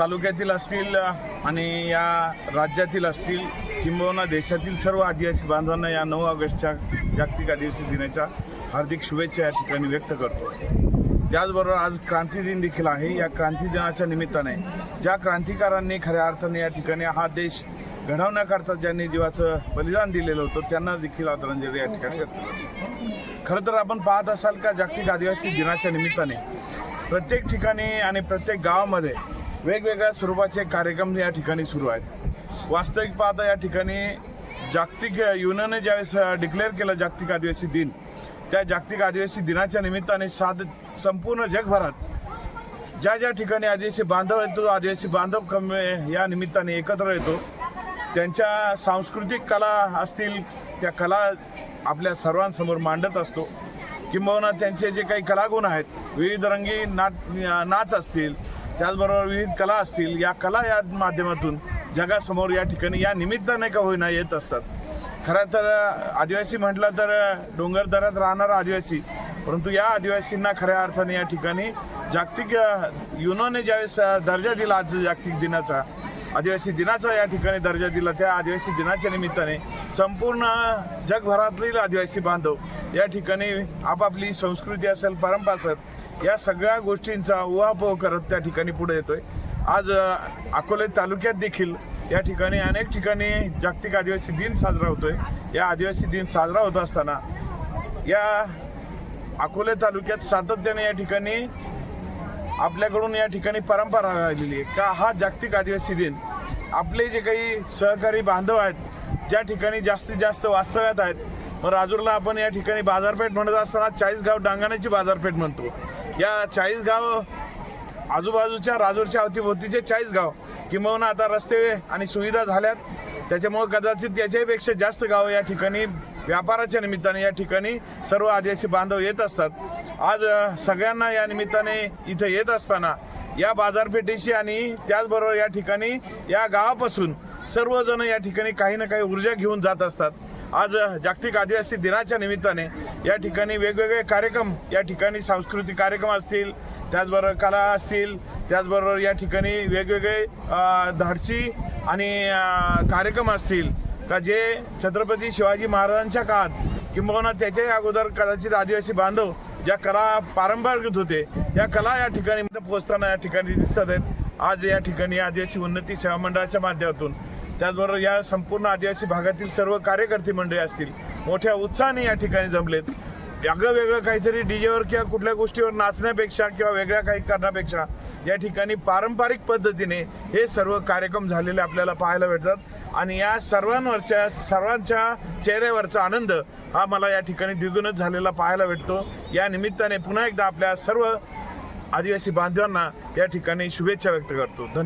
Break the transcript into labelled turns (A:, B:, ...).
A: तालुक्यातील असतील आणि या राज्यातील असतील किंबहुना देशातील सर्व आदिवासी बांधवांना या नऊ ऑगस्टच्या जागतिक आदिवासी दिनाच्या हार्दिक शुभेच्छा या ठिकाणी व्यक्त करतो. त्याचबरोबर आज क्रांती दिन देखील आहे. या क्रांती दिनाच्या निमित्ताने ज्या क्रांतिकारांनी खऱ्या अर्थाने या ठिकाणी हा देश घडवण्याकरता ज्यांनी जीवाचं बलिदान दिलेलं होतं त्यांना देखील आदरांजली या ठिकाणी व्यक्त करतो. खरं तर आपण पाहत असाल का जागतिक आदिवासी दिनाच्या निमित्ताने प्रत्येक ठिकाणी आणि प्रत्येक गावामध्ये वेगवेगळ्या स्वरूपाचे कार्यक्रम या ठिकाणी सुरू आहेत. वास्तविक पाहता या ठिकाणी जागतिक युनियनने ज्यावेळेस डिक्लेअर केलं जागतिक आदिवासी दिन त्या जागतिक आदिवासी दिनाच्या निमित्ताने साध संपूर्ण जगभरात ज्या ज्या ठिकाणी आदिवासी बांधव येतो आदिवासी बांधव कम या निमित्ताने एकत्र येतो त्यांच्या सांस्कृतिक कला असतील त्या कला आपल्या सर्वांसमोर मांडत असतो. किंबहुना त्यांचे जे काही कलागुण आहेत विविध रंगी नाट नाच असतील त्याचबरोबर विविध कला असतील या कला या माध्यमातून जगासमोर या ठिकाणी या निमित्ताने का होईना येत असतात. खरं तर आदिवासी म्हटलं तर डोंगर दऱ्यात राहणारा आदिवासी परंतु या आदिवासींना खऱ्या अर्थाने या ठिकाणी जागतिक युनोने ज्यावेळेस दर्जा दिला आज जागतिक दिनाचा आदिवासी दिनाचा या ठिकाणी दर्जा दिला त्या आदिवासी दिनाच्या निमित्ताने संपूर्ण जगभरातील आदिवासी बांधव या ठिकाणी आपापली संस्कृती असेल परंपरा असेल या सगळ्या गोष्टींचा उहापोह करत त्या ठिकाणी पुढे येतोय. आज अकोले तालुक्यात देखील या ठिकाणी अनेक ठिकाणी जागतिक आदिवासी दिन साजरा होतोय. या आदिवासी दिन साजरा होत असताना या अकोले तालुक्यात सातत्याने या ठिकाणी आपल्याकडून या ठिकाणी परंपरा राहिलेली आहे. का हा जागतिक आदिवासी दिन आपले जे काही सहकारी बांधव आहेत ज्या ठिकाणी जास्तीत जास्त वास्तव्यात आहेत मग राजूरला आपण या ठिकाणी बाजारपेठ म्हणत असताना चाळीसगाव डांगाण्याची बाजारपेठ म्हणतो. या चाळीस गाव आजूबाजूच्या राजूरच्या अवतीभोवतीचे चाळीस गाव किंबहुना आता रस्ते आणि सुविधा झाल्यात. त्याच्यामुळे कदाचित त्याच्याहीपेक्षा जास्त गावं या ठिकाणी व्यापाराच्या निमित्ताने या ठिकाणी सर्व आदिवासी बांधव येत असतात. आज सगळ्यांना या निमित्ताने इथं येत असताना या बाजारपेठेशी आणि त्याचबरोबर या ठिकाणी या गावापासून सर्वजण या ठिकाणी काही ना काही ऊर्जा घेऊन जात असतात. आज जागतिक आदिवासी दिनाच्या निमित्ताने या ठिकाणी वेगवेगळे कार्यक्रम या ठिकाणी सांस्कृतिक कार्यक्रम असतील त्याचबरोबर कला असतील त्याचबरोबर या ठिकाणी वेगवेगळे धाडसी आणि कार्यक्रम असतील. का जे छत्रपती शिवाजी महाराजांच्या काळात किंबहुना त्याच्याही अगोदर कदाचित आदिवासी बांधव ज्या कला पारंपरिक होते या कला या ठिकाणी पोहोचताना या ठिकाणी दिसतात आहेत. आज या ठिकाणी आदिवासी उन्नती सेवा मंडळाच्या माध्यमातून त्याचबरोबर या संपूर्ण आदिवासी भागातील सर्व कार्यकर्ते मंडळी असतील मोठ्या उत्साहाने या ठिकाणी जमलेत. वेगळं वेगळं काहीतरी डीजेवर किंवा कुठल्या गोष्टीवर नाचण्यापेक्षा किंवा वेगळ्या काही करण्यापेक्षा या ठिकाणी पारंपरिक पद्धतीने हे सर्व कार्यक्रम झालेले आपल्याला पाहायला भेटतात. आणि या सर्वांवरच्या सर्वांच्या चेहऱ्यावरचा आनंद हा मला या ठिकाणी द्विगुणच झालेला पाहायला भेटतो. या निमित्ताने पुन्हा एकदा आपल्या सर्व आदिवासी बांधवांना या ठिकाणी शुभेच्छा व्यक्त करतो. धन्यवाद.